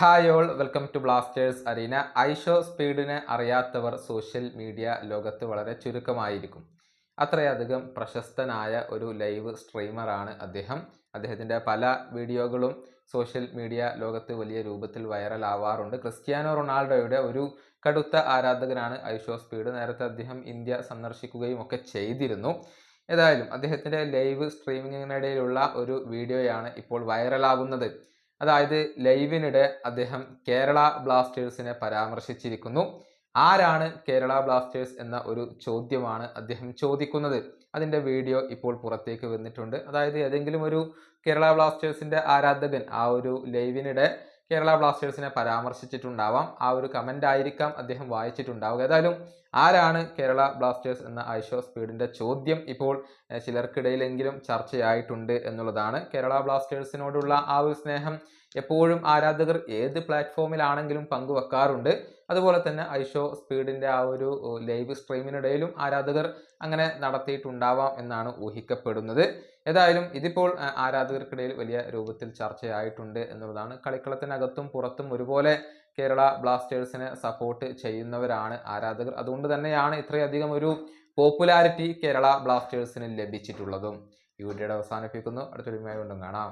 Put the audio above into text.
Hi all welcome to Blasters arena ഐഷോ സ്പീഡിനെ അറിയാത്തവർ social media ലോകത്ത് വളരെ ചുരുക്കമായിരിക്കും. അത്രയധികം പ്രശസ്തനായ ഒരു ലൈവ് സ്ട്രീമറാണ് അദ്ദേഹം. അദ്ദേഹത്തിന്റെ പല വീഡിയോകളും സോഷ്യൽ മീഡിയ ലോകത്ത് വലിയ രൂപത്തിൽ വൈറലാവാറുണ്ട് ക്രിസ്ത്യാനോ റൊണാൾഡോയുടെ ഒരു കടുത്ത ആരാധകനാണ് ഐഷോ സ്പീഡ് നേരത്തെ അദ്ദേഹം ഇന്ത്യ സന്ദർശിക്കുകയും ഒക്കെ ചെയ്തിരുന്നു. ഏതായാലും അദ്ദേഹത്തിന്റെ ലൈവ് സ്ട്രീമിങ്ങിനിടയിലുള്ള ഒരു വീഡിയോയാണ് ഇപ്പോൾ വൈറലാകുന്നത് അതായത് ലൈവിനിടെ അദ്ദേഹം കേരള ബ്ലാസ്റ്റേഴ്സിനെ പരാമർശിച്ചിരിക്കുന്നു. ആരാണ് കേരള ബ്ലാസ്റ്റേഴ്സ് എന്ന ഒരു ചോദ്യമാണ് അദ്ദേഹം ചോദിക്കുന്നത്. അതിന്റെ വീഡിയോ ഇപ്പോൾ പുറത്തേക്ക് വന്നിട്ടുണ്ട്. അതായത് ഏതെങ്കിലും ഒരു കേരള ബ്ലാസ്റ്റേഴ്സിന്റെ ആരാധകൻ ആ ഒരു ലൈവിനിടെ കേരള ബ്ലാസ്റ്റേഴ്സിനെ പരാമർശിച്ചിട്ടുണ്ടാവാം. ആ ഒരു കമന്റ് ആയിരിക്കാം അദ്ദേഹം വായിച്ചിട്ടുണ്ടാവുക. ഏതായാലും ആരാണ് കേരള ബ്ലാസ്റ്റേഴ്സ് എന്ന ഐഷോ സ്പീഡിന്റെ ചോദ്യം ഇപ്പോൾ ചിലർക്കിടയിലെങ്കിലും ചർച്ചയായിട്ടുണ്ട് എന്നുള്ളതാണ് കേരള ബ്ലാസ്റ്റേഴ്സിനോടുള്ള ആ ഒരു സ്നേഹം. എപ്പോഴും ആരാധകർ ഏത് പ്ലാറ്റ്ഫോമിലാണെങ്കിലും പങ്കുവെക്കാറുണ്ട്. അതുപോലെ തന്നെ ഐഷോ സ്പീഡിന്റെ ആ ഒരു ലൈവ് സ്ട്രീമിനിടയിലും ആരാധകർ അങ്ങനെ നടത്തിയിട്ടുണ്ടാവാം എന്നാണ് ഊഹിക്കപ്പെടുന്നത്. ഏതായാലും ഇതിപ്പോൾ ആരാധകർക്കിടയിൽ വലിയ രൂപത്തിൽ ചർച്ചയായിട്ടുണ്ട് എന്നുള്ളതാണ് കളിക്കളത്തിനകത്തും പുറത്തും ഒരുപോലെ കേരള ബ്ലാസ്റ്റേഴ്സിനെ സപ്പോർട്ട് ചെയ്യുന്നവരാണ് ആരാധകർ. അതുകൊണ്ട് തന്നെയാണ് ഇത്രയധികം ഒരു പോപ്പുലാരിറ്റി കേരള ബ്ലാസ്റ്റേഴ്സിന് ലഭിച്ചിട്ടുള്ളതും. ഈ വീഡിയോയുടെ അവസാനിപ്പിക്കുന്നു. അടുത്തൊരുമയായി വീണ്ടും കാണാം.